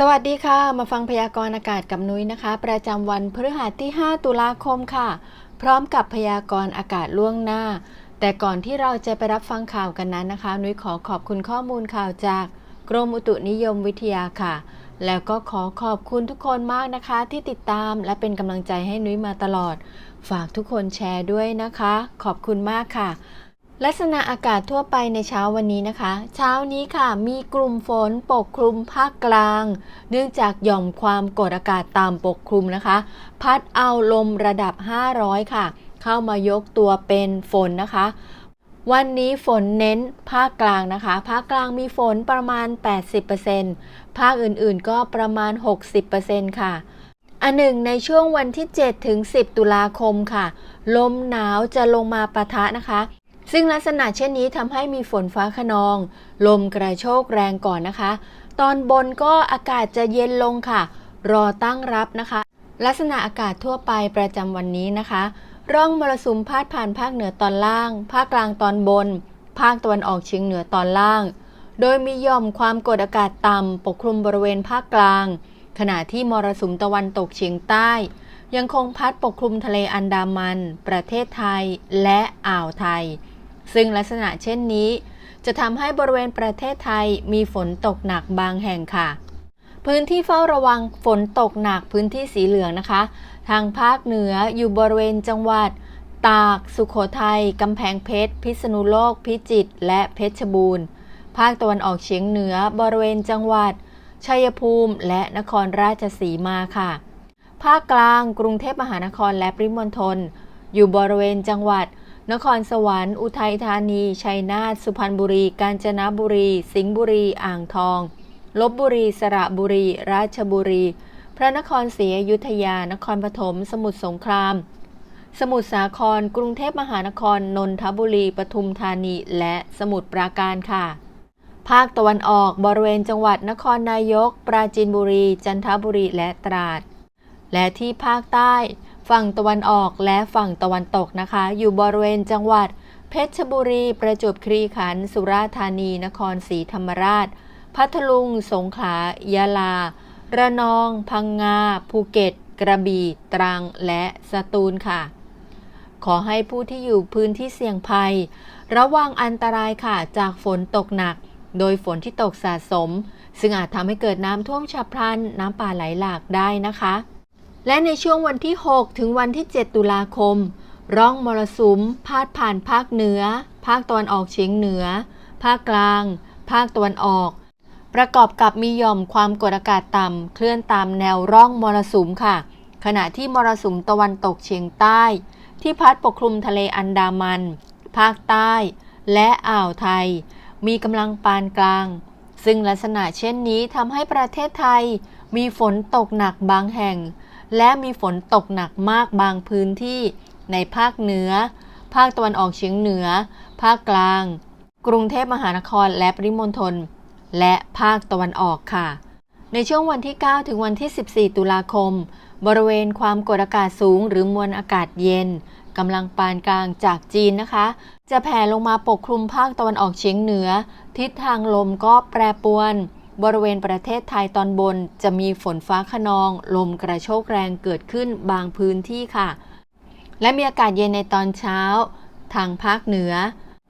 สวัสดีค่ะ มาฟังพยากรณ์อากาศกับนุ้ยนะคะ ประจำวันพฤหัสที่ 5 ตุลาคมค่ะ พร้อมกับพยากรณ์อากาศล่วงหน้า แต่ก่อนที่เราจะไปรับฟังข่าวกันนั้นนะคะ นุ้ยขอขอบคุณข้อมูลข่าวจากกรมอุตุนิยมวิทยาค่ะ แล้วก็ขอขอบคุณทุกคนมากนะคะ ที่ติดตามและเป็นกำลังใจให้นุ้ยมาตลอด ฝากทุกคนแชร์ด้วยนะคะ ขอบคุณมากค่ะ ลักษณะอากาศทั่วไปในเช้าวันนี้นะคะ เช้านี้ค่ะมีกลุ่มฝนปกคลุมภาคกลาง เนื่องจากหย่อมความกดอากาศต่ำปกคลุมนะคะ พัดเอาลมระดับ 500 ค่ะ เข้ามายกตัวเป็นฝนนะคะ วันนี้ฝนเน้นภาคกลางนะคะ ภาคกลางมีฝนประมาณ 80%ภาคอื่นๆก็ประมาณ 60%ค่ะอันหนึ่งในช่วงวันที่ 7 ถึง 10 ตุลาคมค่ะ ลมหนาวจะลงมาปะทะนะคะ ซึ่งลักษณะเช่นนี้ทำให้มีฝนฟ้าขนอง ลมกระโชกแรงก่อนนะคะ ตอนบนก็อากาศจะเย็นลงค่ะ รอตั้งรับนะคะ ลักษณะอากาศทั่วไปประจำวันนี้นะคะ ร่องมรสุมพาดผ่านภาคเหนือตอนล่าง ภาคกลางตอนบน ภาคตะวันออกเฉียงเหนือตอนล่าง โดยมีย่อมความกดอากาศต่ำปกคลุมบริเวณภาคกลาง ขณะที่มรสุมตะวันตกเฉียงใต้ยังคงพัดปกคลุมทะเลอันดามัน ประเทศไทย และอ่าวไทย ซึ่งลักษณะเช่นนี้ จะทำให้บริเวณประเทศไทยมีฝนตกหนักบางแห่งค่ะ พื้นที่เฝ้าระวังฝนตกหนักพื้นที่สีเหลืองนะคะ ทางภาคเหนืออยู่บริเวณจังหวัด ตาก สุขโขทัยกำแพงเพชร พิษณุโลก พิจิตร และเพชรบูรณ์ ภาคตะวันออกเฉียงเหนือบริเวณจังหวัด ชัยภูมิ และนครราชสีมาค่ะ ภาคกลาง กรุงเทพมหานครและปริมณฑลอยู่บริเวณจังหวัด นครสวรรค์ อุทัยธานี ชัยนาท สุพรรณบุรี กาญจนบุรี สิงห์บุรี อ่างทอง ลบบุรี สระบุรี ราชบุรี พระนครศรีอยุธยา นครปฐม สมุทรสงคราม สมุทรสาคร กรุงเทพมหานคร นนทบุรี ปทุมธานี และสมุทรปราการค่ะ ภาคตะวันออก บริเวณจังหวัดนครนายก ปราจีนบุรี จันทบุรี และตราด และที่ภาคใต้ ฝั่งตะวันออกและฝั่งตะวันตกนะคะ อยู่บริเวณจังหวัด เพชรบุรี ประจวบคีรีขันธ์สุราษฎร์ธานี นครศรีธรรมราช พัทลุง สงขลา ยะลา ระนอง พังงา ภูเก็ต กระบี่ ตรัง และสตูลค่ะ ขอให้ผู้ที่อยู่พื้นที่เสี่ยงภัย ระวังอันตรายค่ะ จากฝนตกหนัก โดยฝนที่ตกสะสม ซึ่งอาจทำให้เกิดน้ำท่วมฉับพลัน น้ำป่าไหลหลากได้นะคะ และในช่วงวันที่ 6 ถึงวันที่ 7 ตุลาคม ร่องมรสุม พาดผ่านภาคเหนือ ภาคตะวันออกเฉียงเหนือ ภาคกลาง ภาคตะวันออก ประกอบกับมีหย่อมความกดอากาศต่ำเคลื่อนตามแนวร่องมรสุมค่ะ ขณะที่มรสุมตะวันตกเฉียงใต้ ที่พัดปกคลุมทะเลอันดามัน ภาคใต้ และอ่าวไทย มีกำลังปานกลาง ซึ่งลักษณะเช่นนี้ทำให้ประเทศไทย มีฝนตกหนักบางแห่ง และมีฝนตกหนักมากบางพื้นที่ในภาคเหนือ ภาคตะวันออกเฉียงเหนือ ภาคกลาง กรุงเทพมหานครและปริมณฑล และภาคตะวันออกค่ะ ในช่วงวันที่ 9 ถึงวันที่ 14 ตุลาคม บริเวณความกดอากาศสูงหรือมวลอากาศเย็นกำลังปานกลางจากจีนนะคะ จะแผ่ลงมาปกคลุมภาคตะวันออกเฉียงเหนือ ทิศทางลมก็แปรปรวน บริเวณประเทศไทยตอนบนจะมีฝนฟ้าขนอง ลมกระโชกแรงเกิดขึ้นบางพื้นที่ค่ะ และมีอากาศเย็นในตอนเช้า ทางภาคเหนือ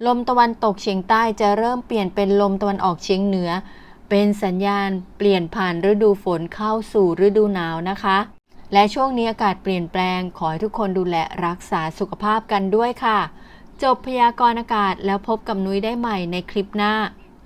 ลมตะวันตกเฉียงใต้จะเริ่มเปลี่ยนเป็นลมตะวันออกเฉียงเหนือ เป็นสัญญาณเปลี่ยนผ่านฤดูฝนเข้าสู่ฤดูหนาวนะคะ และช่วงนี้อากาศเปลี่ยนแปลงขอให้ทุกคนดูแลรักษาสุขภาพกันด้วยค่ะ จบพยากรณ์อากาศแล้วพบกับนุ้ยได้ใหม่ในคลิปหน้า